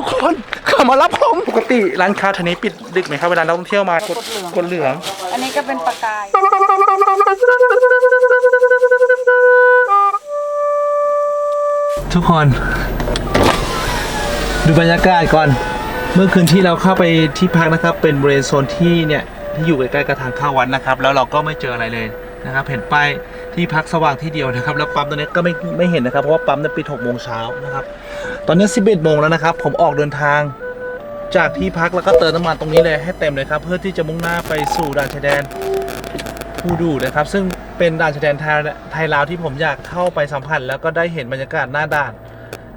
ทุกคนเขามารับผมปกติร้านค้าแถวนี้ปิดดึกไหมครับเวลานักท่องเที่ยวมากดกดเหลือง อันนี้ก็เป็นปลากายทุกคน ดูบรรยากาศก่อน เมื่อคืนที่เราเข้าไปที่พักนะครับ เป็นบริเวณโซนที่เนี่ยที่อยู่ใกล้ๆกับทางเข้าวัดนะครับ แล้วเราก็ไม่เจออะไรเลยนะครับเห็นป้ายที่พักสว่างที่เดียวนะครับ แล้วปั๊มตัวนี้ก็ไม่ไม่เห็นนะครับ เพราะว่าปั๊มเนี่ยปิด6โมงเช้านะครับ ตอนนี้ 11โมงแล้วนะครับ ผมออกเดินทางจากที่พักแล้วก็เติมน้ำมันตรงนี้เลยให้เต็มเลยครับ เพื่อที่จะมุ่งหน้าไปสู่ด่านชายแดนภูดูนะครับ ซึ่งเป็นด่านชายแดนไทยไทยลาวที่ผมอยากเข้าไปสัมผัสแล้วก็ได้เห็นบรรยากาศหน้าด่าน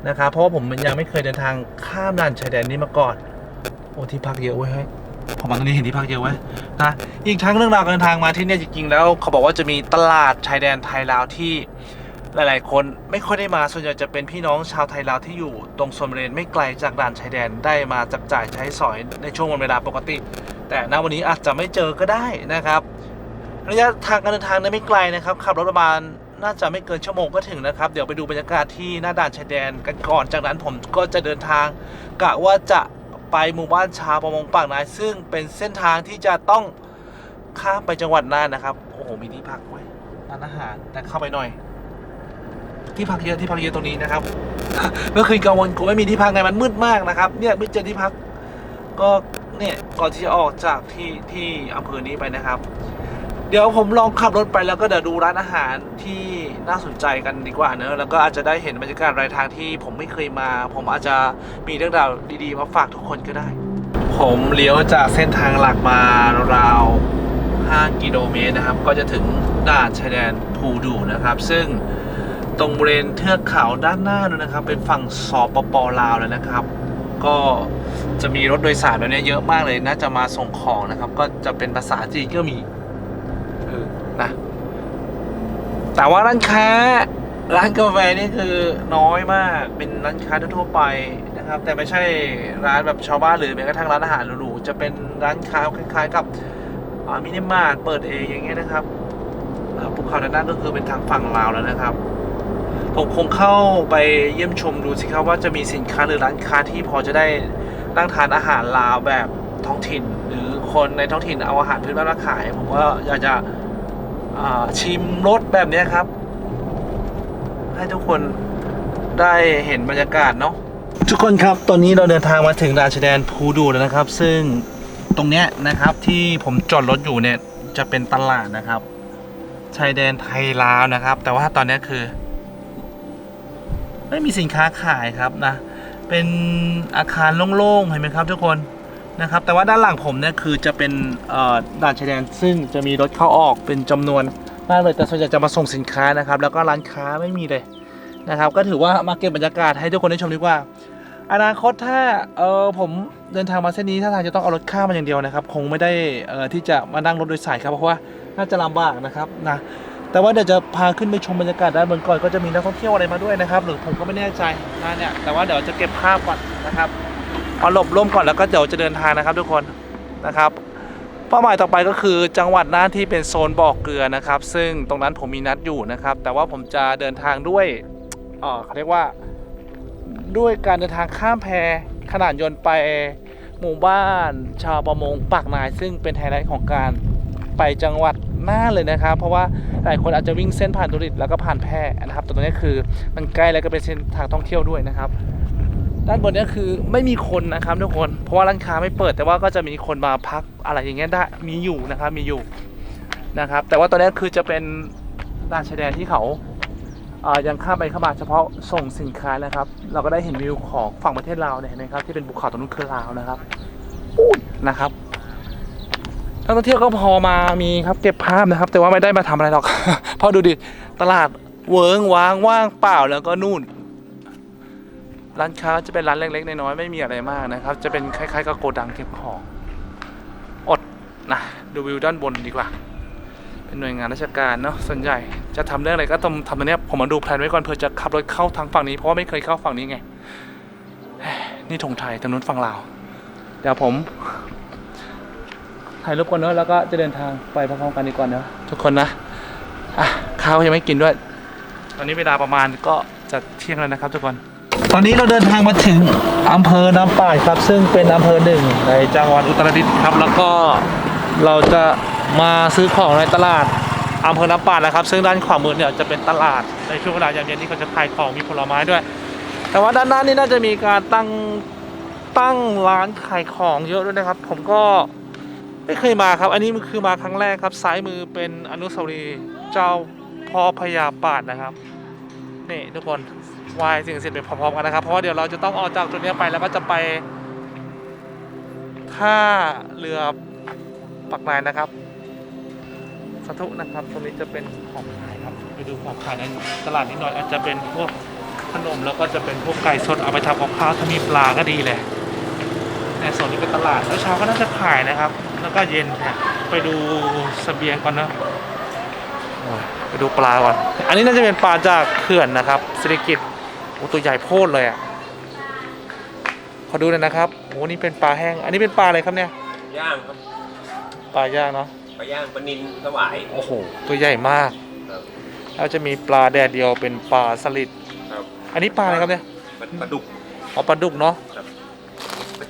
นะครับ เพราะว่าผมยังไม่เคยเดินทางข้ามด่านชายแดนนี้มาก่อนโอ้ที่พักเยอะเว้ยผมมาตรงนี้เห็นที่พักเยอะเว้ยนะอีกทั้งเรื่องราวการเดินทางมาที่นี่จริงๆแล้วเขาบอกว่าจะมีตลาดชายแดนไทยลาวที่ หลาย ๆ คนไม่ค่อยได้มาส่วนใหญ่จะเป็นพี่น้องชาวไทยลาวที่อยู่ ตรงโซนบริเวณไม่ไกลจากด่านชายแดนได้มาจับจ่ายใช้สอยในช่วงวันเวลาปกติ แต่ณวันนี้อาจจะไม่เจอก็ได้นะครับระยะทางการเดินทางนี่ยไม่ไกลนะครับขับรถประมาณน่าจะไม่เกินชั่วโมงก็ถึงนะครับ เดี๋ยวไปดูบรรยากาศที่หน้าด่านชายแดนกันก่อนจากนั้นผมก็จะเดินทางกะว่าจะไปหมู่บ้านชาวประมงปากนายซึ่งเป็นเส้นทางที่จะต้องข้ามไปจังหวัดน่านนะครับ โอ้โหมีที่พักไว้ยร้านอาหารแต่เข้าไปหน่อย ที่พักเยอะที่พักเยอะตรงนี้นะครับเมื่อคืนกลางวันกูไม่มีที่พักไงมันมืดมากนะครับ เนี่ยไม่เจอที่พัก ก็เนี่ยก่อนที่จะออกจากที่ที่อำเภอนี้ไปนะครับ เดี๋ยวผมลองขับรถไปแล้วก็เดี๋ยวดูร้านอาหารที่น่าสนใจกันดีกว่าเนอะแล้วก็อาจจะได้เห็นบรรยากาศรายทางที่ผมไม่เคยมา ผมอาจจะมีเรื่องราวดีๆมาฝากทุกคนก็ได้ ผมเลี้ยวจากเส้นทางหลักมาราว5กิโลเมตรนะครับ ก็จะถึงด่านชายแดนภูดูนะครับ ซึ่ง ตรงบริเวณเทือกเขาด้านหน้านู้นนะครับ เป็นฝั่งสปปลาวแล้วนะครับ ก็จะมีรถโดยสารแบบนี้เยอะมากเลยน่าจะมาส่งของนะครับ ก็จะเป็นภาษาจีนก็มีเออนะแต่ว่าร้านค้าร้านกาแฟนี่คือน้อยมากเป็นร้านค้าทั่วไปนะครับ แต่ไม่ใช่ร้านแบบชาวบ้านหรือแม้กระทั่งร้านอาหารหรูๆจะเป็นร้านค้าคล้ายๆกับมินิมาร์ทเปิดเองอย่างเงี้ยนะครับภูเขาด้านหน้าก็คือเป็นทางฝั่งลาวแล้วนะครับ ผมคงเข้าไปเยี่ยมชมดูสิครับว่าจะมีสินค้าหรือร้านค้าที่พอจะได้นั่งทานอาหารลาวแบบท้องถิ่น หรือคนในท้องถิ่นเอาอาหารพื้นบ้านมาขาย ผมก็อยากจะชิมรสแบบนี้ครับ ให้ทุกคนได้เห็นบรรยากาศเนาะทุกคนครับตอนนี้เราเดินทางมาถึงดาชแดนภูดูแล้วนะครับ ซึ่งตรงเนี้ยนะครับที่ผมจอดรถอยู่เนี่ยจะเป็นตลาดนะครับชายแดนไทยลาวนะครับ แต่ว่าตอนนี้คือ ไม่มีสินค้าขายครับนะ เป็นอาคารโล่งๆ เห็นไหมครับทุกคนนะครับ แต่ว่าด้านหลังผมเนี่ยคือจะเป็นด่านชายแดนซึ่งจะมีรถเข้าออกเป็นจำนวนมากเลยแต่ส่วนใหญ่จะมาส่งสินค้านะครับ แล้วก็ร้านค้าไม่มีเลยนะครับ ก็ถือว่ามาเก็บบรรยากาศให้ทุกคนได้ชมดีกว่า อนาคตถ้าเออผมเดินทางมาเส้นนี้ถ้าทางจะต้องเอารถข้ามมาอย่างเดียวนะครับ คงไม่ได้เออที่จะมานั่งรถโดยสารครับเพราะว่าน่าจะลำบากนะครับนะ แต่ว่าเดี๋ยวจะพาขึ้นไปชมบรรยากาศด้านบนก่อนก็จะมีนักท่องเที่ยวอะไรมาด้วยนะครับ หรือผมก็ไม่แน่ใจนะเนี่ยแต่ว่าเดี๋ยวจะเก็บภาพก่อนนะครับเอาหลบร่มก่อนแล้วก็เดี๋ยวจะเดินทางนะครับทุกคนนะครับเป้าหมายต่อไปก็คือจังหวัดน่านที่เป็นโซนบ่อเกลือนะครับ ซึ่งตรงนั้นผมมีนัดอยู่นะครับ แต่ว่าผมจะเดินทางด้วยเออเขาเรียกว่าด้วยการเดินทางข้ามแพขนาดยนต์ไปหมู่บ้านชาวประมงปากนาย ซึ่งเป็นไฮไลท์ของการไปจังหวัด น่านเลยนะครับ เพราะว่าหลายคนอาจจะวิ่งเส้นผ่านดุริตแล้วก็ผ่านแพร่นะครับแต่ตรงนี้คือมันใกล้แล้วก็เป็นเส้นทางท่องเที่ยวด้วยนะครับ ด้านบนนี้คือไม่มีคนนะครับทุกคนเพราะว่าร้านค้าไม่เปิด แต่ว่าก็จะมีคนมาพักอะไรอย่างเงี้ยได้มีอยู่นะครับมีอยู่นะครับ แต่ว่าตอนนี้คือจะเป็นด่านชายแดนที่เขาอ่ายังข้ามไปข้ามาเฉพาะส่งสินค้านะครับ เราก็ได้เห็นวิวของฝั่งประเทศลาวเนี่ยเห็นไหมครับที่เป็นภูเขาตรงนู้นคือลาวนะครับนะครับ นักท่องเที่ยวก็พอมามีครับเก็บภาพนะครับ แต่ว่าไม่ได้มาทำอะไรหรอก เพราะดูดิตลาดเวิงว้างว่างเปล่าแล้วก็นู่น ร้านค้าจะเป็นร้านเล็กๆน้อยๆไม่มีอะไรมากนะครับ จะเป็นคล้ายๆกับโกดังเก็บของอดนะดูวิวด้านบนดีกว่า เป็นหน่วยงานราชการเนาะส่วนใหญ่จะทำเรื่องอะไรก็ต้องทำตรงเนี้ยผมมาดูแผนไว้ก่อนเผื่อจะขับรถเข้าทางฝั่งนี้เพราะว่าไม่เคยเข้าฝั่งนี้ไงนี่ธงไทยทางนู้นฝั่งลาวเดี๋ยวผม ถ่ายรูปก่อนเนอะแล้วก็จะเดินทางไปพร้อมๆกันดีกว่อนเนอะทุกคนนะอะข้าวยังไม่กินด้วย ตอนนี้เวลาประมาณก็จะเที่ยงแล้วนะครับทุกคน ตอนนี้เราเดินทางมาถึงอำเภอน้ำป่าดครับ ซึ่งเป็นอำเภอหนึ่งในจังหวัดอุตรดิตถ์ครับ แล้วก็เราจะมาซื้อของในตลาดอำเภอน้ำป่าดนะครับ ซึ่งด้านขวามือเนี่ยจะเป็นตลาดในช่วงเวลายามเย็นที่เขาจะขายของมีผลไม้ด้วย แต่ว่าด้านหน้านี่น่าจะมีการตั้งตั้งร้านขายของเยอะด้วยนะครับ ผมก็ ไม่เคยมาครับ อันนี้มันคือมาครั้งแรกครับ ซ้ายมือเป็นอนุสาวรีย์เจ้าพ่อพญาปาดนะครับนี่ทุกคนวายสิ่งศักดิ์สิทธิ์ไปพร้อมๆกันนะครับ เพราะว่าเดี๋ยวเราจะต้องออกจากจุดนี้ไปแล้วก็จะไปท่าเรือปักนายนะครับสาธุนะครับตรงนี้จะเป็นของขายครับไปดูของขายในตลาดนิดหน่อยอาจจะเป็นพวกขนมแล้วก็จะเป็นพวกไก่สดเอาไปทำกับข้าวถ้ามีปลาก็ดีเลยในส่วนนี้เป็นตลาดแล้วเช้าก็น่าจะขายนะครับ แล้วก็เย็นเนี่ยไปดูเสบียงก่อนนะโอ้ยไปดูปลาก่อน อันนี้น่าจะเป็นปลาจากเขื่อนนะครับสิริกิตโอ้ตัวใหญ่โพดเลยอะขอดูหน่อยนะครับโอ้นี่เป็นปลาแห้ง อันนี้เป็นปลาอะไรครับเนี่ย ย่างครับปลาย่างเนาะ ปลาย่างปลานินถวายโอ้โห ตัวใหญ่มาก ครับแล้วจะมีปลาแดดเดียวเป็นปลาสลิด ครับอันนี้ปลาอะไรครับเนี่ย ปลาปลาดุก อ๋อปลาดุกเนาะปลา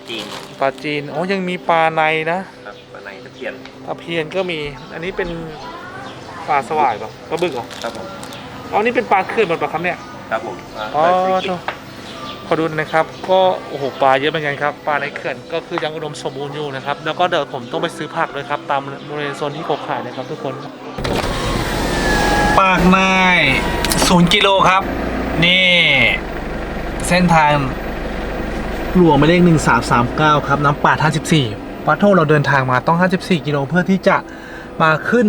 จีนปลาจีนอ๋อยังมีปลาในนะครับปลาในตะเพียนปลาเพียนก็มี อันนี้เป็นปลาสวายปะปลาบึกเหรอครับผมอ๋อนี่เป็นปลาเขื่อนหมดปะครับเนี่ยครับผมปลาอ๋อปลาสิริกิโถ่ตขอดูนะครับ ก็โอ้โหปลาเยอะเหมือนกันครับปลาในเขื่อนก็คือยังอุดมสมบูรณ์อยู่นะครับ แล้วก็เดี๋ยวผมต้องไปซื้อผักเลยครับ ตามบริเวณโซนที่เขาขายนะครับทุกคนปากนายศูนย์กิโลครับ นี่ เส้นทาง หลวงหมายเลขหนึ่งสามสามเก้าครับ น้ำป่าท่าสิบสี่วัดโทเราเดินทางมาต้อง 54 กิโลเพื่อที่จะมาขึ้น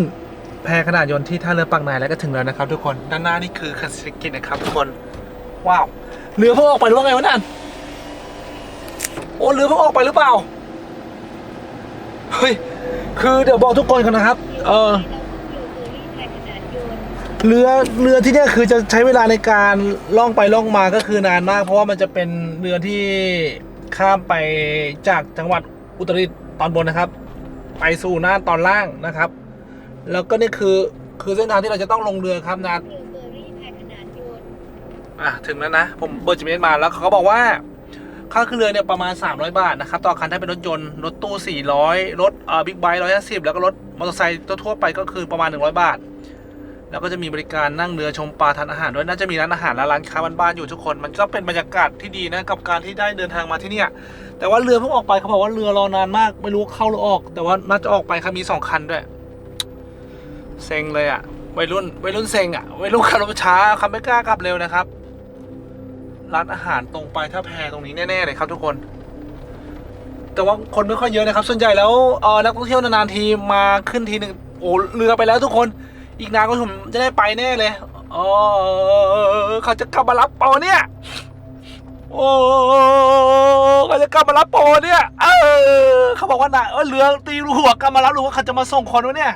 แพขนาดยนต์ที่ท่าเรือปากนายแล้วก็ถึงแล้วนะครับ ทุกคนด้านหน้านี่คือคันสิกิจนะครับทุกคนว้าวเรือเพิ่งออกไปหรือว่าไงวะนั่นโอ้เรือเพิ่งออกไปหรือเปล่าเฮ้ยคือเดี๋ยวบอกทุกคนกันนะครับ เออ เรือเรือที่เนี่ยคือจะใช้เวลาในการล่องไปล่องมาก็คือนานมาก เพราะว่ามันจะเป็นเรือที่ข้ามไปจากจังหวัดอุตรดิตถ์ตอนบนนะครับ ไปสู่น่านตอนล่างนะครับ แล้วก็นี่คือคือเส้นทางที่เราจะต้องลงเรือครับนาอะถึงแล้วนะ ผมเบอร์จิเมสมาแล้วเขาบอกว่าค่าขึ้นเรือเนี่ยประมาณ 300 บาทนะครับ ต่อคันถ้าเป็นรถยนต์รถตู้ 400 รถเอ่อบิ๊กไบค์150 แล้วก็รถมอเตอร์ไซค์ทั่วไปก็คือประมาณ 100 บาท แล้วก็จะมีบริการนั่งเรือชมปลาทานอาหารด้วยน่าจะมีร้านอาหารและร้านค้าบ้านๆอยู่ทุกคน มันก็เป็นบรรยากาศที่ดีนะกับการที่ได้เดินทางมาที่เนี่ยแต่ว่าเรือเพิ่งออกไปเขาบอกว่าเรือรอนานมาก ไม่รู้เข้าหรือออก แต่ว่าน่าจะออกไปครับมีสองคันด้วยเซ็งเลยอะวัยรุ่นวัยรุ่นเซ็งอะวัยรุ่นขับรถช้าครับไม่กล้ากลับเร็วนะครับ ร้านอาหารตรงไปท่าแพตรงนี้แน่ๆเลยครับทุกคนแต่ว่าคนไม่ค่อยเยอะนะครับ ส่วนใหญ่แล้วเออนักท่องเที่ยวนานๆทีมาขึ้นทีหนึ่งโอ้เรือไปแล้วทุกคน อีกนานก็ผมจะได้ไปแน่เลยอ๋อเขาจะกลับมารับปอเนี่ย โอ้เขาจะกลับมารับปอเนี่ย เออ เขาบอกว่าน่ะเออเรือตีรูหัวกลับมารับหรือว่าเขาจะมาส่งคนวะเนี่ย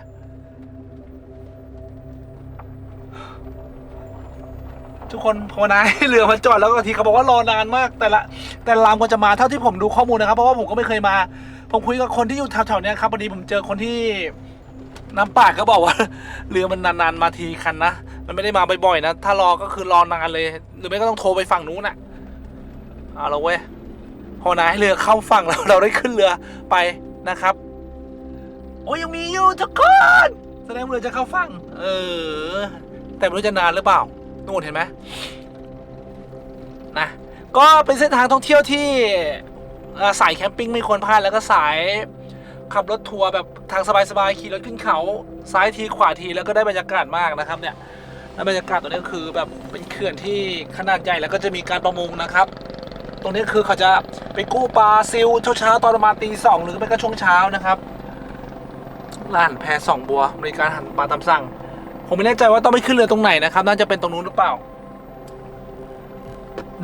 ทุกคนภาวนาให้เรือมันจอดแล้วก็ทีเขาบอกว่ารอนานมาก แต่ละแต่ละลำก็จะมาเท่าที่ผมดูข้อมูลนะครับ เพราะว่าผมก็ไม่เคยมา ผมคุยกับคนที่อยู่แถวๆนี้ครับพอดีผมเจอคนที่ น้ำป่าดเขาบอกว่า เรือมันนานๆมาทีคันนะ มันไม่ได้มาบ่อยๆนะ ถ้ารอก็คือรอนานเลย หรือไม่ก็ต้องโทรไปฝั่งนู้นน่ะ เอาละเว้ยภาวนาให้เรือเข้าฝั่งแล้วเราได้ขึ้นเรือไปนะครับ โอ้ยยังมีอยู่ทุกคนแสดงว่าเรือจะเข้าฝั่ง เออ แต่ไม่รู้จะนานหรือเปล่านู่นเห็นไหมนะ ก็เป็นเส้นทางท่องเที่ยวที่สายแคมปิ้งไม่ควรพลาดแล้วก็สาย ขับรถทัวร์แบบทางสบายๆขี่รถขึ้นเขาซ้ายทีขวาทีแล้วก็ได้บรรยากาศมากนะครับเนี่ยแล้วบรรยากาศตรงนี้ก็คือแบบเป็นเขื่อนที่ขนาดใหญ่แล้วก็จะมีการประมงนะครับ ตรงนี้คือเขาจะไปกู้ปลาซิลเช้าๆตอนประมาณตีสองหรือไม่ก็ช่วงเช้านะครับร้านแพสองบัวบริการหันปลาตามสั่ง ผมไม่แน่ใจว่าต้องไปขึ้นเรือตรงไหนนะครับ น่าจะเป็นตรงนู้นหรือเปล่า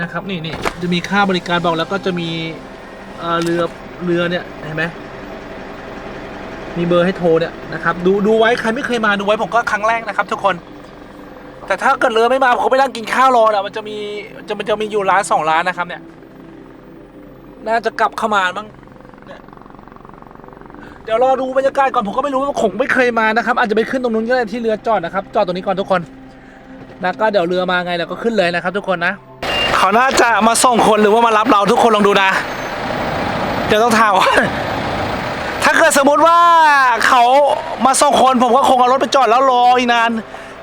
นะครับนี่นี่จะมีค่าบริการบอกแล้วก็จะมีเอ่อเรือเรือเนี่ยเห็นไหม มีเบอร์ให้โทรเนี่ยนะครับดูดูไว้ใครไม่เคยมาดูไว้ผมก็ครั้งแรกนะครับ ทุกคน แต่ถ้าเกิดเรือไม่มาผมก็ไปนั่งกินข้าวรอแหละมันจะมีจะมันจะมีอยู่ร้านสองร้านนะครับ เนี่ย น่าจะกลับเข้ามาบ้างเนี่ยเดี๋ยวรอดูบรรยากาศก่อนผมก็ไม่รู้ว่าคงไม่เคยมานะครับอาจจะไปขึ้นตรงนู้นก็ได้ที่เรือจอดนะครับ จอดตรงนี้ก่อนทุกคนนะก็เดี๋ยวเรือมาไงเราก็ขึ้นเลยนะครับ ทุกคนนะเขาน่าจะมาส่งคนหรือว่ามารับเราทุกคนลองดูนะ เดี๋ยวต้องถามว่า กิดสมมติว่าเขามาส่งคนผมก็คงเอารถไปจอดแล้วรออีกนาน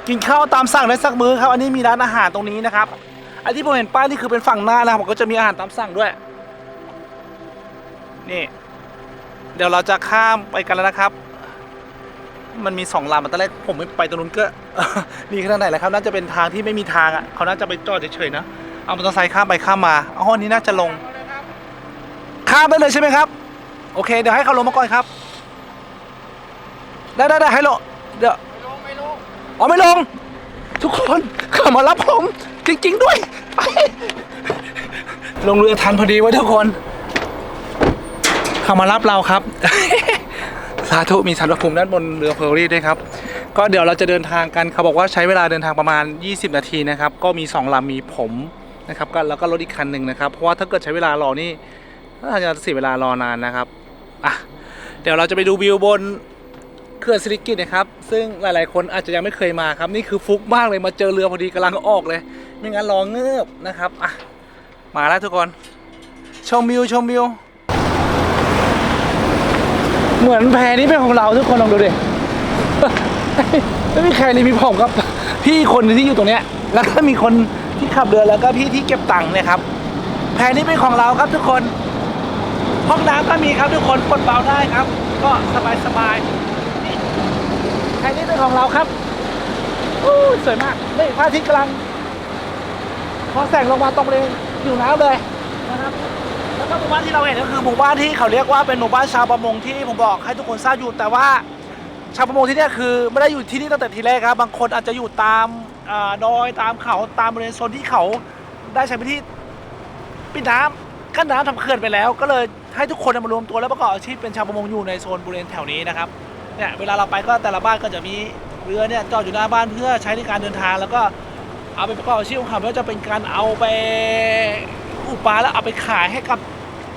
กินข้าวตามสั่งได้สักมื้อครับ อันนี้มีร้านอาหารตรงนี้นะครับ อันที่ผมเห็นป้ายนี่คือเป็นฝั่งหน้านะครับผมก็จะมีอาหารตามสั่งด้วย นี่ เดี๋ยวเราจะข้ามไปกันแล้วนะครับ มันมีสองลำอะตอนแรกผมไม่ไปตรงนู้นก็มีขนาดไหนแล้วครับ น่าจะเป็นทางที่ไม่มีทางอะเขาน่าจะไปจอดเฉยๆนะเอามอเตอร์ไซค์ข้ามไปข้ามมาอ๋ออันนี้น่าจะลงข้ามได้เลยใช่ไหมครับ โอเค เดี๋ยวให้เขาลงมาก่อนครับ ได้ได้ได้ให้ลงเดี๋ยวไม่ลงไม่ลงอ๋อไม่ลง ทุกคนเขามารับผมจริง ๆ ด้วยไปลงเรือทันพอดีไว้ยทุกคนเขามารับเราครับ สาธุมีสารพระภูมิด้านบนเรือเฟอร์รี่ด้วยครับ ก็เดี๋ยวเราจะเดินทางกันเขาบอกว่าใช้เวลาเดินทางประมาณ 20 นาทีนะครับ ก็มี 2ลำมีผมนะครับก็แล้วก็รถอีกคันหนึ่งนะครับ เพราะว่าถ้าเกิดใช้เวลารอนี่น่าจะเสียเวลารอนานนะครับ อะเดี๋ยวเราจะไปดูวิวบนเขื่อนสิริกิตนะครับ ซึ่งหลายๆ คนอาจจะยังไม่เคยมาครับ นี่คือฟุกมากเลยมาเจอเรือพอดีกำลังออกเลย ไม่งั้นรอเงือบนะครับอะมาแล้วทุกคน ชมวิวชมวิว เหมือนแพนี้เป็นของเราทุกคนลองดูดิไม่มีใครเลยมีผมครับพี่คนที่อยู่ตรงเนี้ย แล้วก็มีคนที่ขับเรือแล้วก็พี่ที่เก็บตังค์เนี่ยครับแพนี้เป็นของเราครับทุกคน ห้องน้ำก็มีครับทุกคนปลดเบาได้ครับ ก็สบายสบายๆนี่แพนี้เป็นของเราครับโอ้ยสวยมากนี่พระอาทิตย์กำลังพอแสงลงมาตรงเลยอยู่น้ำเลยนะครับแล้วก็หมู่บ้านที่เราเห็นก็คือหมู่บ้านที่เขาเรียกว่าเป็นหมู่บ้านชาวประมงที่ผมบอกให้ทุกคนทราบอยู่แต่ว่าชาวประมงที่นี่คือไม่ได้อยู่ที่นี่ตั้งแต่ทีแรกครับ บางคนอาจจะอยู่ตามอาดอยตามเขาตามบริเวณโซนที่เขาได้ใช้พื้นที่ปิดน้ำกั้นน้ำทำเขื่อนไปแล้ว ก็เลย ให้ทุกคนมารวมตัวแล้วประกอบอาชีพเป็นชาวประมงอยู่ในโซนบริเวณแถวนี้นะครับเนี่ยเวลาเราไปก็แต่ละบ้านก็จะมีเรือเนี่ยจอดอยู่หน้าบ้านเพื่อใช้ในการเดินทางแล้วก็เอาไปประกอบอาชีพของเขาไม่ว่าจะเป็นการเอาไปอุปลาแล้วเอาไปขายให้กับ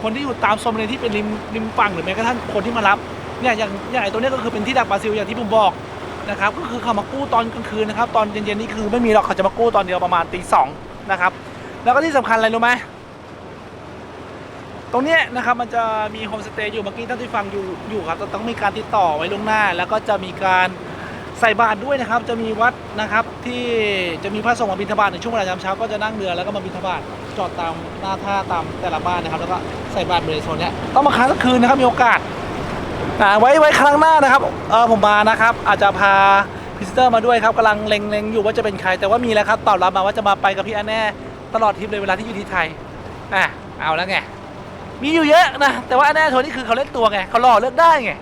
คนที่อยู่ตามโซนบริเวณที่เป็นริมริมฝั่งหรือแม้กระทั่งคนที่มารับเนี่ยอย่างอย่างไอ้ตัวนี้ก็คือเป็นที่ดักปลาซิลอย่างที่ผมบอกนะครับก็คือเขามากู้ตอนกลางคืนนะครับตอนเย็นๆนี่คือไม่มีหรอกเขาจะมากู้ตอนเดียวประมาณตีสองนะครับแล้วก็ที่สำคัญอะไรรู้ไหม ตรงเนี้ยนะครับมันจะมีโฮมสเตย์อยู่เมื่อกี้ท่านที่ฟังอยู่อยู่ครับจะต้องมีการติดต่อไว้ล่วงหน้า แล้วก็จะมีการใส่บาตรด้วยนะครับ จะมีวัดนะครับที่จะมีพระสงฆ์มาบิณฑบาตในช่วงเวลายามเช้าก็จะนั่งเรือแล้วก็มาบิณฑบาตจอดตามหน้าท่าตามแต่ละบ้านนะครับ แล้วก็ใส่บาตรบริเวณโซนเนี้ยต้องมาค้างสักคืนนะครับมีโอกาสอ่าไว้ไว้ครั้งหน้านะครับเออผมมานะครับ อาจจะพาพิสเตอร์มาด้วยครับกำลังเล็งๆอยู่ว่าจะเป็นใครแต่ว่ามีแล้วครับตอบรับมาว่าจะมาไปกับพี่อันแน่ตลอดทริปเลยเวลาที่อยู่ที่ไทยอะเอาแล้วไง มีอยู่เยอะนะ แต่ว่าแน่โทนี่คือเขาเล่นตัวไงเขาหล่อเลือกได้ไง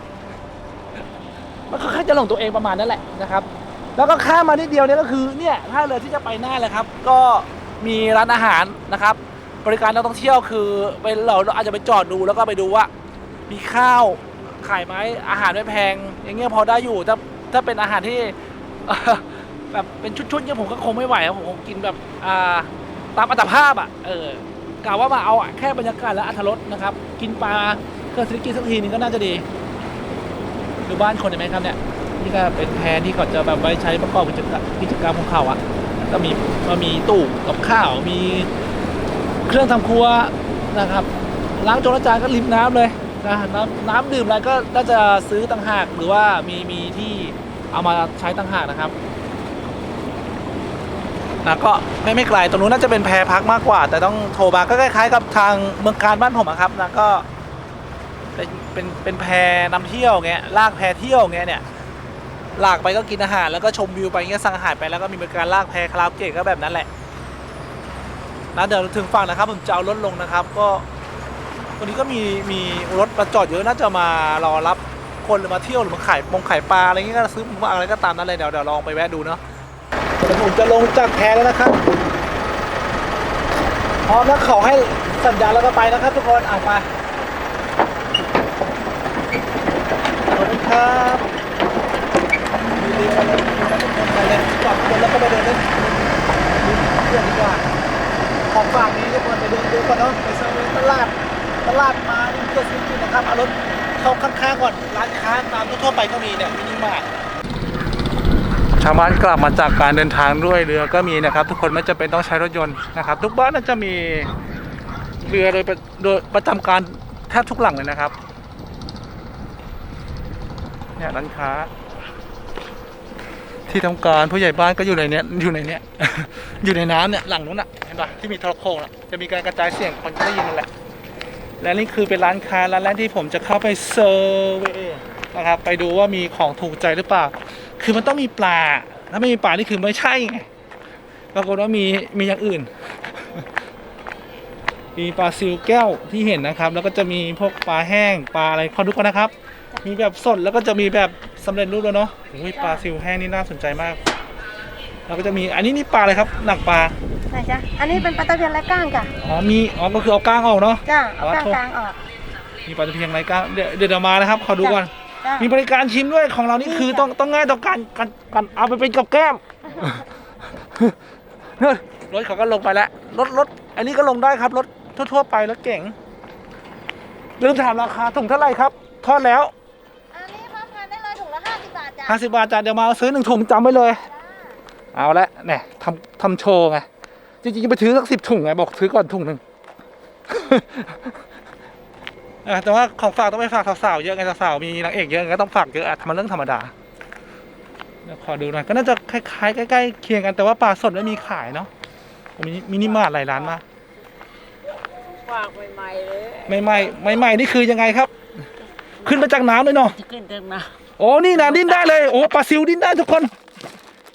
มันก็แค่จะหลงตัวเองประมาณนั้นแหละนะครับ แล้วก็ข้ามมานิดเดียวเนี่ยก็คือเนี่ยท่าเรือที่จะไปหน้าเลยครับ ก็มีร้านอาหารนะครับ บริการนักท่องเที่ยวคือไปเราเราอาจจะไปจอดดูแล้วก็ไปดูว่า มีข้าวขายไหมอาหารไม่แพง อย่างเงี้ยพอได้อยู่ถ้าถ้าเป็นอาหารที่แบบเป็นชุดๆเนี่ยผมก็คงไม่ไหวผมคงกินแบบอ่าตามอัตภาพอะเออ กล่าวว่ามาเอาแค่บรรยากาศและอัธรสนะครับ กินปลาเครื่องเศรษฐกิจสักทีนึงก็น่าจะดีดูบ้านคนเห็นไหมครับเนี่ยนี่ก็เป็นแพรที่เขาจะแบบไว้ใช้ประกอบกิจกรรมกิจกรรมของเขาอะก็มีก็มีตู้กับข้าวมีเครื่องทำครัวนะครับล้างจานล้างจานก็ริมน้ำเลยนะน้ำน้ำดื่มอะไรก็น่าจะซื้อต่างหากหรือว่ามีมีที่เอามาใช้ต่างหากนะครับ นะก็ไม่ไม่ไกลตรงนู้นน่าจะเป็นแพรพักมากกว่า แต่ต้องโทรมาก็คล้ายๆกับทางเมืองการบ้านผมอะครับนะก็เป็นเป็นเป็นแพนำเที่ยวเงี้ยลากแพเที่ยวเงี้ยเนี่ยลากไปก็กินอาหารแล้วก็ชมวิวไปเงี้ยสั่งอาหารไปแล้วก็มีบริการลากแพคาราโอเกะก็แบบนั้นแหละนะเดี๋ยวถึงฝั่งนะครับผมจะเอารถลงนะครับ ก็วันนี้ก็มีมีรถมาจอดเยอะน่าจะมารอรับคนหรือมาเที่ยวหรือมาขายมงขายปลาอะไรเงี้ยก็ซื้อมาอะไรก็ตามนั้นเลยเดี๋ยวเดี๋ยวลองไปแวะดูเนาะ ดี๋ยวผมจะลงจากแพแล้วนะครับพร้อมแล้วเขาให้สัญญาณแล้วก็ไปนะครับทุกคนอะไปขอบคุณครับดีๆไปเลยไปเลยจอดคนแล้วก็ไปเดินเล่นเพื่อนดีกว่าของฝากนี้ทุกคนไปเดินดูก่อนเนาะไปเซอร์เวย์ตลาดตลาดมาเกิดสิ่งที่นะครับเอารถเข้าข้างๆก่อนร้านค้าตามทั่วๆไปก็มีเนี่ยมินิมาร์ท ชาวบ้านกลับมาจากการเดินทางด้วยเรือก็มีนะครับ ทุกคนไม่จำเป็นต้องใช้รถยนต์นะครับ ทุกบ้านน่าจะมีเรือโดยประโดยประจำการแทบทุกหลังเลยนะครับเนี่ยร้านค้า ที่ทำการผู้ใหญ่บ้านก็อยู่ในเนี้ยอยู่ในเนี้ยอยู่ในน้ำเนี่ยหลังนู้นอะเห็นปะที่มีทรโขงอะจะมีการกระจายเสียงคนก็ได้ยินนั่นแหละและนี่คือเป็นร้านค้าร้านแรกที่ผมจะเข้าไปเซอร์เวนะครับ ไปดูว่ามีของถูกใจหรือเปล่า คือมันต้องมีปลา ถ้าไม่มีปลานี่คือไม่ใช่ไงปรากฏว่ามีมีอย่างอื่น มีปลาซิวแก้วที่เห็นนะครับ แล้วก็จะมีพวกปลาแห้งปลาอะไรขอดูก่อนนะครับ มีแบบสดแล้วก็จะมีแบบสำเร็จรูปแล้วเนาะโอ้ยปลาซิวแห้งนี่น่าสนใจมาก แล้วก็จะมีอันนี้นี่ปลาอะไรครับ หนักปลาไหนจ๊ะอันนี้เป็นปลาตะเพียนไร้ก้างจ้ะอ๋อมีอ๋อก็คือเอาก้างออกเนาะจ้าเอากลางอ๋อโทษกลางออกมีปลาตะเพียงไรก้างเดี๋ยวเดี๋ยวเดี๋ยวมานะครับขอดูก่อน จ้ามีบริการชิมด้วยของเรานี่คือต้องต้องง่ายต่อการการการเอาไปเป็นกับแก้มเนี่ยรถเขาก็ลงไปแล้วรถรถอันนี้ก็ลงได้ครับรถทั่ว ๆ ไปรถเก่งลืมถามราคาถุงเท่าไหร่ครับทอดแล้ว อันนี้พร้อมกันได้เลยถุงละห้าสิบบาทจ้ะ50บาทจ้ะเดี๋ยวมาซื้อหนึ่งถุงจำไว้เลย เอาละเนี่ยทำทำโชว์ไง จริงๆจะไปถือสักสิบถุงไง บอกถือก่อนถุงหนึ่งอะ แต่ว่าของฝากต้องไปฝากสาวๆเยอะไงสาวๆมีนางเอกเยอะไงก็ต้องฝากเยอะอะทำมันเรื่องธรรมดาเดี๋ยวขอดูหน่อยก็น่าจะคล้ายๆใกล้ๆเคียงกันแต่ว่าปลาสดไม่มีขายเนาะมีมินิมาร์ทหลายร้านมากฝากใหม่ๆเลยใหม่ๆใหม่ๆนี่คือยังไงครับ ขึ้นมาจากน้ำเลยเนาะจะขึ้นเติมนะโอ้นี่นะดิ้นได้เลยโอ้ปลาซิวดิ้นได้ทุกคน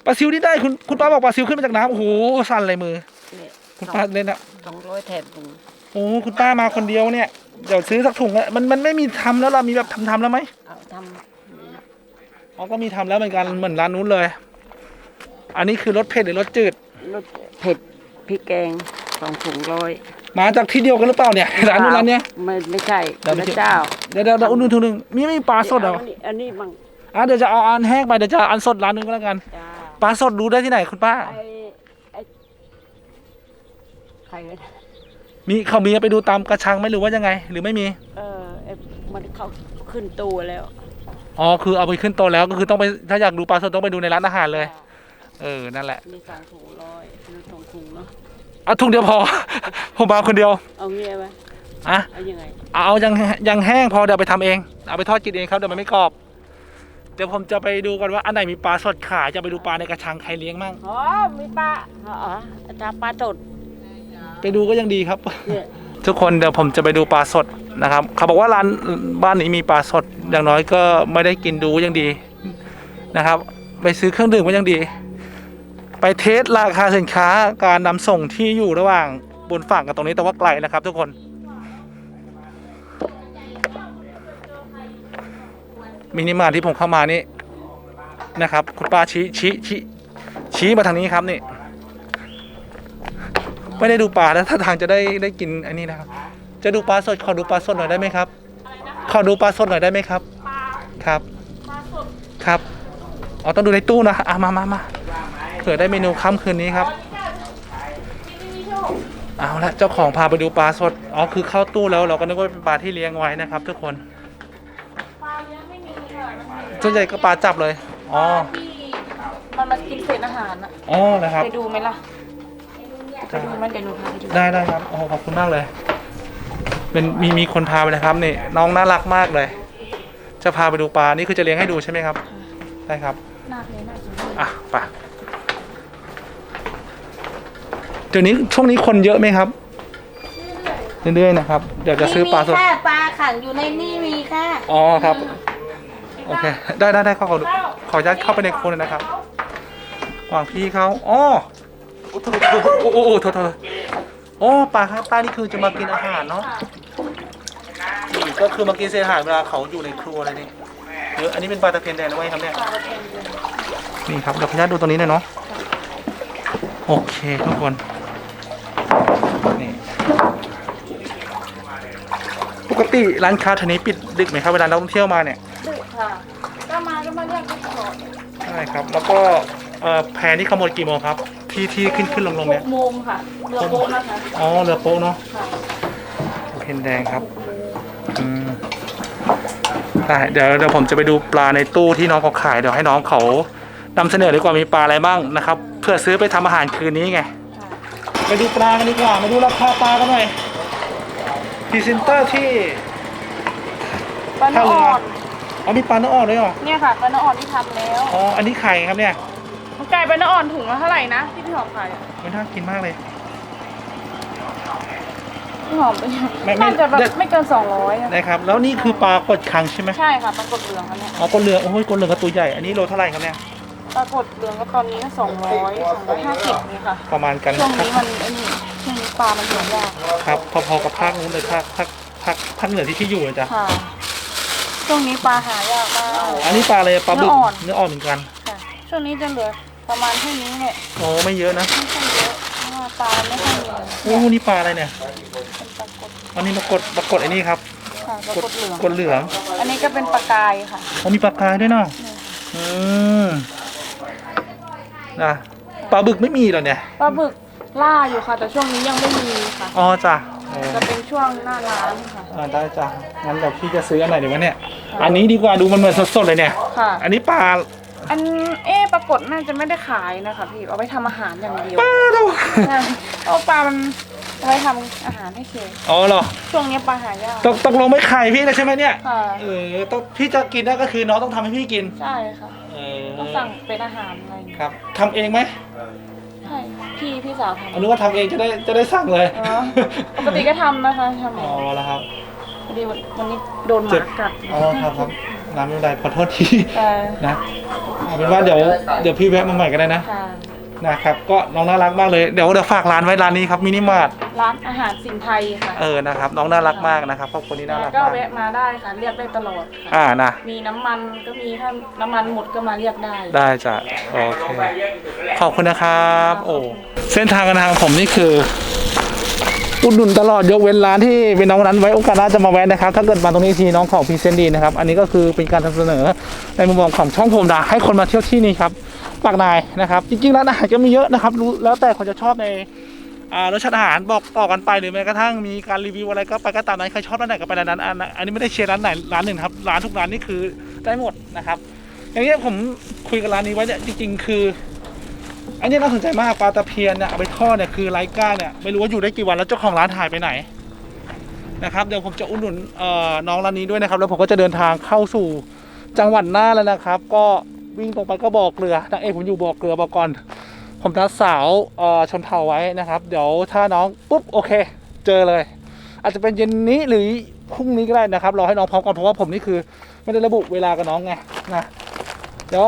ปลาซิวดิ้นได้คุณคุณป้าบอกปลาซิวขึ้นมาจากน้ำโอ้โหสั่นเลยมือเนี่ยคุณป้าเล่นอะสองร้อยแถมถุง โอ้คุณป้ามาคนเดียวเนี่ย เดี๋ยวซื้อสักถุงอะมันมันไม่มีทำแล้วเรามีแบบทำทำแล้วไหมเอาทำอ๋อก็มีทำแล้วเหมือนกันเหมือนร้านนู้นเลย อันนี้คือรสเผ็ดหรือรสจืดรสเผ็ดพริกแกงสองถุงร้อยมาจากที่เดียวกันหรือเปล่าเนี่ยร้านนู้นร้านเนี้ย ไม่ไม่ใช่เดี๋ยวไม่พใช่ ระเจ้าเดี๋ยวเดี๋ยวเดี๋ยวอุ่นถุงหนึ่งมีไม่มีปลาสดเหรอ อันนี้อันนี้มังอะเดี๋ยวจะเอาอันแห้งไปเดี๋ยวจะเอาอันสดร้านนึงก็แล้วกันจ้าปลาสดดูได้ที่ไหนคุณป้าไอ้ไอ้ใครวะ มีเขามีไปดูตามกระชังไหมหรือว่ายังไง หรือไม่มี เออไอ้มันเข้าขึ้นตัวแล้วอ๋อคือเอาไปขึ้นโตะแล้วก็คือต้องไปถ้าอยากดูปลาสดต้องไปดูในร้านอาหารเลย เออนั่นแหละนี่สองถุงร้อยนี่สองถุงเนาะเอาถุงเดียวพอ ผมมาคนเดียวเอาเงี้ยไหมอะเอายังไงเอายังยังแห้งพอเดี๋ยวไปทำเอง เอาไปทอดกินเองครับเดี๋ยวมันไม่กรอบ เดี๋ยวผมจะไปดูกันว่าอันไหนมีปลาสดขายจะไปดูปลาในกระชังใครเลี้ยงมั่งอ๋อมีปลาอ๋ออาจารย์ปลาสด ไปดูก็ยังดีครับ ทุกคนเดี๋ยวผมจะไปดูปลาสดนะครับ เขาบอกว่าร้านบ้านนี้มีปลาสดอย่างน้อยก็ไม่ได้กินดูยังดีนะครับ ไปซื้อเครื่องดื่มก็ยังดี ไปเทสราคาสินค้าการนำส่งที่อยู่ระหว่างบนฝั่งกับตรงนี้แต่ว่าไกลนะครับ ทุกคนมินิมาร์ทที่ผมเข้ามานี่นะครับ คุณป้าชี้ชี้ชี้ชี้มาทางนี้ครับนี่ ไม่ได้ดูปลาแล้วถ้าทางจะได้ได้กินอันนี้นะครับ จะดูปลาสดขอดูปลาสดหน่อยได้ไหมครับขอดูปลาสดหน่อยได้ไหมครับครับครับอ๋อต้องดูในตู้นะอะมามามาเผื่อได้เมนูค่ำคืนนี้ครับเอาละเจ้าของพาไปดูปลาสด อ๋อคือเข้าตู้แล้วเราก็นึกว่าเป็นปลาที่เลี้ยงไว้นะครับ ทุกคนส่วนใหญ่ก็ปลาจับเลย อ๋อมันมากินเศษอาหารอะอ๋อนะครับ ไปดูไหมล่ะ ไปดูมันเดี๋ยวหนูพาไปดูได้ได้ครับโอ้ขอบคุณมากเลย เป็นมีมีคนพาไปนะครับนี่น้องน่ารักมากเลย จะพาไปดูปลานี่คือจะเลี้ยงให้ดูใช่ไหมครับ ได้ครับน่าเลยน่ากินอะไปเดี๋ยวนี้ช่วงนี้คนเยอะไหมครับเรื่อยๆนะครับเดี๋ยวจะซื้อปลาสด มีค่ะปลาขังอยู่ในนี่มีค่ะอ๋อครับ โอเค ได้ได้ได้เข้าขอขออนุญาตเข้าไปในโคนเลยนะครับวางพี่เขาอ๋อ โอ้โทษโทษโอ้โอ้โอ้โทษโทษโอ้ปลาครับปลานี่คือจะมากินอาหารเนาะนี่ก็คือมากินเศษอาหารเวลาเขาอยู่ในครัวเลยนี่เดี๋ยวอันนี้เป็นปลาตะเพียนแดงไม่ครับเนี่ย นี่ครับเดี๋ยวขออนุญาตดูตรงนี้หน่อยเนาะ โอเคทุกคน นี่ ปกติร้านค้าแถวนี้ปิดดึกไหมครับเวลานักท่องเที่ยวมาเนี่ย ดึกค่ะ ก็มาก็มาเรียกที่ก่อนใช่ครับ แล้วก็เอ่อแพนี่ขโมยกี่โมงครับ ที่ที่ขึ้นขึ้นลงลงหเนี่ยกโมงค่ะเรือโป๊ะนะคะอ๋อเรือโป๊ะเนาะค่ะเพนแดงครับอืมได้เดี๋ยวเดี๋ยวผมจะไปดูปลาในตู้ที่น้องเขาขายเดี๋ยวให้น้องเขานำเสนอดีกว่ามีปลาอะไรบ้างนะครับเพื่อซื้อไปทำอาหารคืนนี้ไง ค่ะ ไปดูปลากันดีกว่ามาดูราคาปลากันหน่อยพรีเซนเตอร์ที่ ปลาเนื้ออ่อน อ๋อมีปลาเนื้ออ่อนด้วยเหรอเนี่ยค่ะปลาเนื้ออ่อนที่ทำแล้ว อ๋ออันนี้ไข่ครับเนี่ย มันไก่ปลาเนื้ออ่อนถุงละเท่าไหร่นะที่พี่หอมขายอะมันน่ากินมากเลย พี่หอมเป็นไม่ไม่น่าจะแบบเด็ดไม่เกินสองร้อยอะนะครับ แล้วนี่คือปลากดคังใช่ไหมใช่ค่ะปลากดเหลืองอันเนี้ยอ๋อกดเหลืองโอ้ยกดเหลืองกับตัวใหญ่ อันนี้โลเท่าไหร่ครับเนี่ย ปลากดเหลืองก็ตอนนี้ก็สองร้อยสองร้อยห้าสิบนี่ค่ะ ประมาณกันช่วงครับนี้มันไอ้นี่ช่วงนี้ปลามันหายากครับ พอๆกับภาคนู้นเลยภาคภาคภาคภาคเหนือที่ที่อยู่เลยจ้ะ ค่ะ ช่วงนี้ปลาหายากมาก อันนี้ปลาอะไรปลาบึกเนื้ออ่อน เนื้ออ่อนเหมือนกัน ค่ะช่วงนี้จะเหลือ ประมาณเท่านี้เนี่ยโอ้ไม่เยอะนะไม่ค่อยเยอะเพราะว่าปลาไม่ค่อยมีโอ้นี่ปลาอะไรเนี่ยเป็นปลากดอันนี้ปรากฏปรากฏไอ้นี่ครับค่ะปลากดเหลืองกดเหลืองอันนี้ก็เป็นปลากายค่ะอ๋อมีปลากายด้วยเนาะอืมนะปลาบึกไม่มีเหรอเนี่ยปลาบึกล่าอยู่ค่ะ แต่ช่วงนี้ยังไม่มีค่ะ อ๋อจ้ะโอ้จะเป็นช่วงหน้าร้านค่ะ อ่าได้จ้ะงั้นเดี๋ยวพี่จะซื้ออันไหนดีวะเนี่ย อันนี้ดีกว่าดูมันเหมือนสดๆเลยเนี่ย ค่ะ อันนี้ปลา อันเอ๊ะปรากฏน่าจะไม่ได้ขายนะคะพี่เอาไปทำอาหารอย่างเดียวปลาเท่าใช่เอาปลามันเอาไปทำอาหารให้เคอ๋อเหรอช่วงนี้ปลาหายากตกตกลงไม่ขายพี่นะใช่ไหมเนี่ยค่ะเออต้องพี่จะกินได้ก็คือน้องต้องทำให้พี่กินใช่ค่ะเออต้องสั่งเป็นอาหารอะไรอย่างเงี้ยครับทำเองไหมใช่พี่พี่สาวทำอันนี้ว่าทำเองจะได้จะได้สั่งเลยอ๋อ ปกติก็ทำนะคะทำเออ๋องแล้วครับพอดีวันวันนี้โดนหเจ็บมากัดอ๋อครับครับ น้ำไม่เป็นไรขอโทษทีแต่นะเอาเป็นว่าเดี๋ยวเดี๋ยวพี่แวะมาใหม่ก็ได้นะค่ะนะครับ ก็น้องน่ารักมากเลยเดี๋ยวเดี๋ยวฝากร้านไว้ร้านนี้ครับมินิมาร์ทร้านอาหารสินไทยค่ะเออนะครับน้องน่ารักมากนะครับครอบครัวนี้น่ารักก็มากแวะมาได้ค่ะเรียกได้ตลอดค่ะอ่านะมีน้ำมันก็มีถ้าน้ำมันหมดก็มาเรียกได้ ได้จ้ะโอเคขอบคุณนะครับ โอ้เส้นทางการทางผมนี่คือ อุดหนุนตลอดยกเว้นร้านที่เป็นน้องนั้นไว้โอกาสหน้าจะมาแวะนะครับ ถ้าเกิดมาตรงนี้ทีน้องของพีเซนดีนะครับ อันนี้ก็คือเป็นการนำเสนอในมุมมองของช่องผมดาให้คนมาเที่ยวที่นี่ครับปากนายนะครับ จริงๆร้านอาหารก็มีเยอะนะครับรู้แล้วแต่คนจะชอบในรสชาติอาหารบอกต่อกันไปหรือแม้กระทั่งมีการรีวิวอะไรก็ไปก็ตามนั้นใครชอบร้านไหนก็ไปร้านนั้นอันนี้ไม่ได้เชียร์ร้านไหนร้านหนึ่งครับร้านทุกร้านนี่คือได้หมดนะครับอย่างเงี้ยผมคุยกับร้านนี้ไว้เนี่ยจริง ๆ คือ อันนี้น่าสนใจมากปลาตะเพียนเนี่ยเอาไปทอดเนี่ยคือไลก้าเนี่ยไม่รู้ว่าอยู่ได้กี่วันแล้วเจ้าของร้านหายไปไหนนะครับเดี๋ยวผมจะอุดหนุนเอ่อน้องร้านนี้ด้วยนะครับแล้วผมก็จะเดินทางเข้าสู่จังหวัดน่านแล้วนะครับ ก็วิ่งตรงไปก็บอกเกลือนางเอกผมอยู่บอกเกลือบอกก่อน ผมนัดสาวเออชนเผ่าไว้นะครับ เดี๋ยวถ้าน้องปุ๊บโอเค เจอเลย อาจจะเป็นเย็นนี้หรือพรุ่งนี้ก็ได้นะครับรอให้น้องพร้อมก่อนเพราะว่าผมนี่คือ ไม่ได้ระบุเวลากับน้องไงนะเดี๋ยว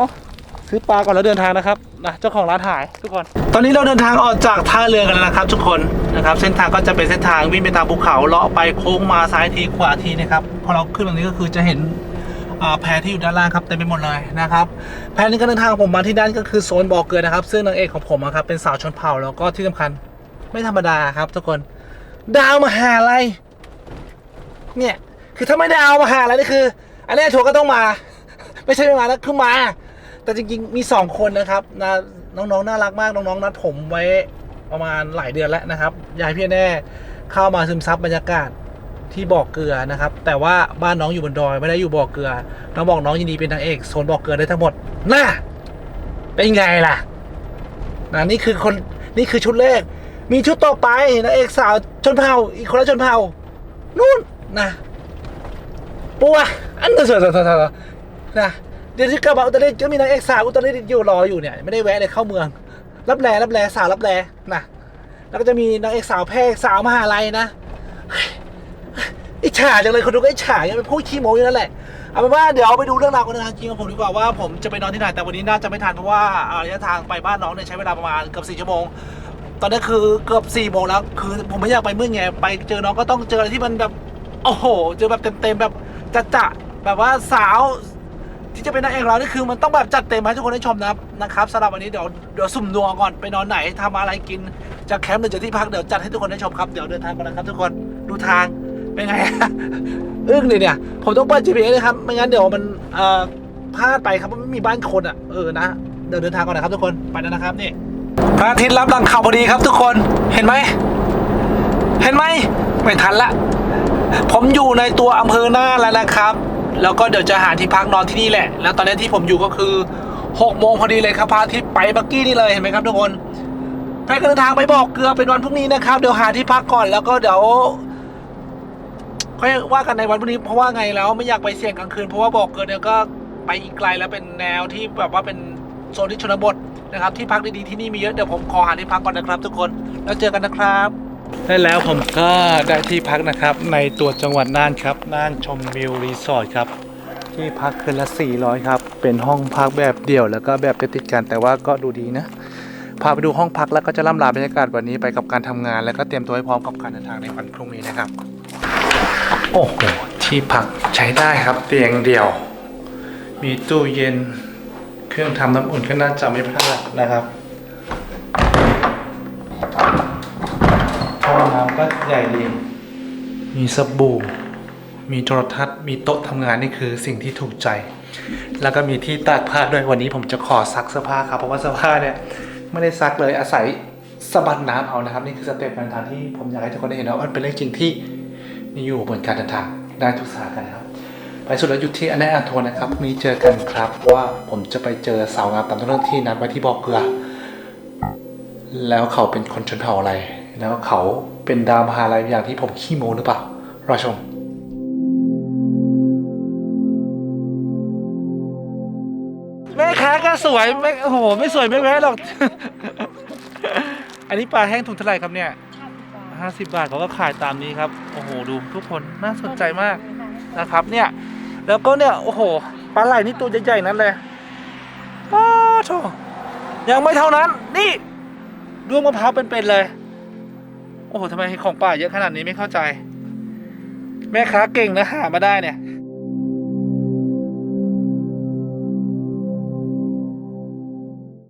ซื้อปลาก่อนแล้วเดินทางนะครับนะเจ้าของร้านหายทุกคน ตอนนี้เราเดินทางออกจากท่าเรือกันแล้วนะครับ ทุกคนนะครับ เส้นทางก็จะเป็นเส้นทางวิ่งไปตามภูเขาเลาะไปโค้งมาซ้ายทีขวาทีนะครับพอเราขึ้นตรงนี้ก็คือจะเห็นแพที่อยู่ด้านล่างครับเต็มไปหมดเลยนะครับแพในการเดินทางของผมมาที่ด้านก็คือโซนบ่อเกลือนะครับ ซึ่งนางเอกของผมอะครับเป็นสาวชนเผ่าแล้วก็ที่สำคัญไม่ธรรมดาครับ ทุกคนดาวมหาลัยเนี่ยคือถ้าไม่ได้เอามหาลัยนี่คือ อันนี้ทัวร์ก็ต้องมา ไม่ใช่ไม่มาแล้วคือมา แต่จริงๆ มีสองคนนะครับนะน้องๆ น่ารักมากน้องๆ นัดผมไว้ประมาณหลายเดือนแล้วนะครับยายพี่แน่เข้ามาซึมซับบรรยากาศที่บ่อเกลือนะครับ แต่ว่าบ้านน้องอยู่บนดอยไม่ได้อยู่บ่อเกลือ น้องบอกน้องยินดีเป็นนางเอกโซนบ่อเกลือได้ทั้งหมดน่าเป็นไงล่ะนะนี่คือคนนี่คือชุดแรก มีชุดต่อไปนางเอกสาวชนเผ่าอีกคนละชนเผ่านู่นนะปัวอันนั้นสวยๆๆๆนะ เดี๋ยวที่กระบะอุตรดิตถ์ก็มีนางเอกสาวอุตรดิตถ์อยู่รออยู่เนี่ยไม่ได้แวะเลยเข้าเมือง รับแลรับแลสาวรับแลนะแล้วก็จะมีนางเอกสาวแพร่สาวมหาลัยนะเฮ้ยอิจฉาจังเลยคนดูก็อิจฉายังเป็นพวกขี้โม้อยู่นั่นแหละเอาเป็นว่าเดี๋ยวไปดูเรื่องราวการเดินทางจริงของผมดีกว่าว่าผมจะไปนอนที่ไหนแต่วันนี้น่าจะไม่ทันเพราะว่าระยะทางไปบ้านน้องเนี่ยใช้เวลาประมาณเกือบสี่ชั่วโมงตอนนี้คือเกือบสี่โมงแล้วคือผมไม่อยากไปมืดไงไปเจอน้องก็ต้องเจออะไรที่มันแบบโอ้โหเจอแบบเต็มๆแบบจะจะแบบว่าสาว ที่จะเป็นนางเอกเรานี่คือมันต้องแบบจัดเต็มให้ทุกคนได้ชมนะครับนะครับสำหรับวันนี้เดี๋ยวเดี๋ยวสุ่มดวงก่อนไปนอนไหนทำอะไรกินจากแคมป์หรือจากที่พักเดี๋ยวจัดให้ทุกคนได้ชมครับเดี๋ยวเดินทางกันนะครับทุกคนดูทางเป็นไง อึ้งเลยเนี่ย ผมต้องเปิด GPS เลยครับไม่งั้นเดี๋ยวมันเอ่อพลาดไปครับไม่มีบ้านคนอะเออนะเดี๋ยวเดินทางก่อนนะครับทุกคนไปแล้วนะครับนี่พระอาทิตย์รับหลังข่าวพอดีครับ ทุกคนเห็นไหมเห็นไหมไม่ทันละ ผมอยู่ในตัวอำเภอหน่านแล้วนะครับ แล้วก็เดี๋ยวจะหาที่พักนอนที่นี่แหละ แล้วตอนนี้ที่ผมอยู่ก็คือหกโมงพอดีเลยครับพาทิตย์ไปเมื่อกี้นี่เลยเห็นไหมครับทุกคนใครเดินทางไปบอกเกลือเป็นวันพรุ่งนี้นะครับ เดี๋ยวหาที่พักก่อนแล้วก็เดี๋ยวค่อยว่ากันในวันพรุ่งนี้เพราะว่าไงแล้วไม่อยากไปเสี่ยงกลางคืนเพราะว่าบอกเกลือเนี่ยก็ไปอีกไกลแล้วเป็นแนวที่แบบว่าเป็นโซนที่ชนบทนะครับ ที่พักดีๆที่นี่มีเยอะเดี๋ยวผมขอหาที่พักก่อนนะครับ ทุกคนแล้วเจอกันนะครับ ได้แล้วผมก็ได้ที่พักนะครับ ในตัวจังหวัดน่านครับน่านชมวิวรีสอร์ทครับ ที่พักคืนละ 400 ครับ เป็นห้องพักแบบเดี่ยว แล้วก็แบบติดกันแต่ว่าก็ดูดีนะพาไปดูห้องพักแล้วก็จะล่ำลาบรรยากาศวันนี้ไปกับการทำงาน แล้วก็เตรียมตัวให้พร้อมกับการเดินทางในวันพรุ่งนี้นะครับ โอ้โหที่พักใช้ได้ครับเตียงเดี่ยว มีตู้เย็น เครื่องทำน้ำอุ่นก็น่าจะไม่พลาดนะครับ ใหญ่ดี มีสบู่ มีโทรทัศน์ มีโต๊ะทำงานนี่คือสิ่งที่ถูกใจ แล้วก็มีที่ตากผ้าด้วยวันนี้ผมจะขอซักเสื้อผ้าครับเพราะว่าเสื้อผ้าเนี่ยไม่ได้ซักเลยอาศัยสะบัดน้ำเอานะครับนี่คือสเต็ปการทางที่ผมอยากให้ทุกคนได้เห็นว่ามันเป็นเรื่องจริงที่มีอยู่บนการเดินทางได้ทุกสากันนะครับไปสุดแล้วหยุดที่อันแนอันโทนะครับพรุ่งนี้เจอกันครับว่าผมจะไปเจอสาวงามตามเรื่องที่นัดไว้ที่บอกเกลือ แล้วเขาเป็นคนชนเผ่าอะไร แล้วเขา เป็นดาวมหาลัยอย่างที่ผมขี้โมหรือเปล่า รอชม แม่ค้าก็สวยไม่โอ้โห ไม่สวยไม่แวะหรอก อันนี้ปลาแห้งถุงเท่าไหร่ครับเนี่ยห้าสิบบาทเขาก็ขายตามนี้ครับ โอ้โห ดูทุกคนน่าสนใจมากนะครับเนี่ย แล้วก็เนี่ย โอ้โห ปลาไหลนี่ตัวใหญ่ๆนั้นเลยป้าโถยังไม่เท่านั้น นี่ดวงมะพร้าวเป็นๆเลย โอ้โหทำไมของป่าเยอะขนาดนี้ไม่เข้าใจ แม่ค้าเก่งนะหามาได้เนี่ย